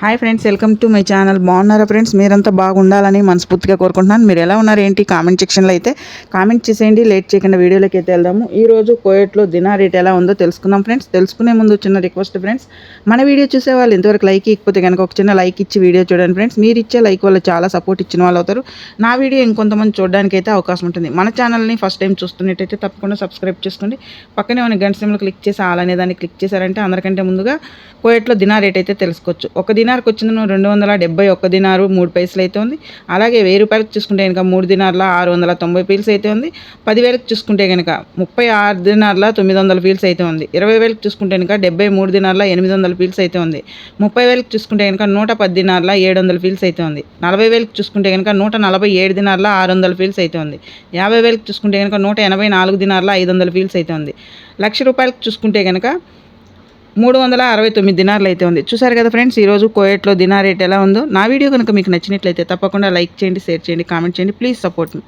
Hi friends welcome to my channel బాగున్నారా friends మీరంతా బాగుండాలని మనస్ఫూర్తిగా కోరుకుంటున్నాను. మీరు ఎలా ఉన్నారు ఏంటి? కామెంట్ సెక్షన్లో అయితే కామెంట్ చేసేయండి. లేట్ చేయకుండా వీడియోలోకి అయితే వెళ్దాము. ఈ రోజు కోయట్లో దినా రేట్ ఎలా ఉందో తెలుసుకుందాం ఫ్రెండ్స్ తెలుసుకునే ముందు చిన్న రిక్వెస్ట్ ఫ్రెండ్స్ మన వీడియో చూసే వాళ్ళు ఇంతవరకు లైక్ ఇకపోతే కనుక ఒక చిన్న లైక్ ఇచ్చి వీడియో చూడండి ఫ్రెండ్స్ మీరు ఇచ్చే లైక్ వల్ల చాలా సపోర్ట్ ఇచ్చిన వాళ్ళు అవుతారు. నా వీడియో ఇంకొంతమంది చూడడానికి అయితే అవకాశం ఉంటుంది. మన ఛానల్ని ఫస్ట్ టైం చూస్తున్నట్టయితే తప్పకుండా సబ్స్క్రైబ్ చేసుకోండి. పక్కనే ఉన్న గంట సిమ్లో క్లిక్ చేసి ఆల్ అనే దాన్ని క్లిక్ చేశారంటే అందరికంటే ముందుగా కోయట్లో దినా రేట్ అయితే తెలుసుకోవచ్చు. ఒక దినార్కి వచ్చింది రెండు వందల డెబ్బై ఒక్క దినారు మూడు పైసలు అయితే ఉంది. అలాగే వెయ్యి రూపాయలకు చూసుకుంటే కనుక మూడు దినార్ల ఆరు వందల తొంభై పీల్స్ అయితే ఉంది. పదివేలకు చూసుకుంటే కనుక ముప్పై ఆరు దినార్ల తొమ్మిది వందల పీల్స్ అయితే ఉంది. ఇరవై వేలకు చూసుకుంటే కనుక డెబ్బై మూడు దినార్ల ఎనిమిది వందల పీల్స్ అయితే ఉంది. ముప్పై వేలకు చూసుకుంటే కనుక నూట పది దినార్ల ఏడు వందల ఫీల్స్ అయితే ఉంది. నలభై వేలకు చూసుకుంటే కనుక నూట నలభై ఏడు దినార్ల ఆరు వందల ఫీల్స్ అయితే ఉంది. యాభై వేలకు చూసుకుంటే కనుక నూట ఎనభై నాలుగు దినార్ల ఐదు వందల ఫీల్స్ అయితే ఉంది. లక్ష రూపాయలకు చూసుకుంటే కనుక మూడు వందల అరవై తొమ్మిది దినార్లు అయితే ఉంది. చూసారు కదా ఫ్రెండ్స్ ఈరోజు కోయట్లో దినార్ రేట్ ఎలా ఉందో. నా వీడియో కనుక మీకు నచ్చినట్లయితే తప్పకుండా లైక్ చేయండి షేర్ చేయండి కామెంట్ చేయండి. Please support me.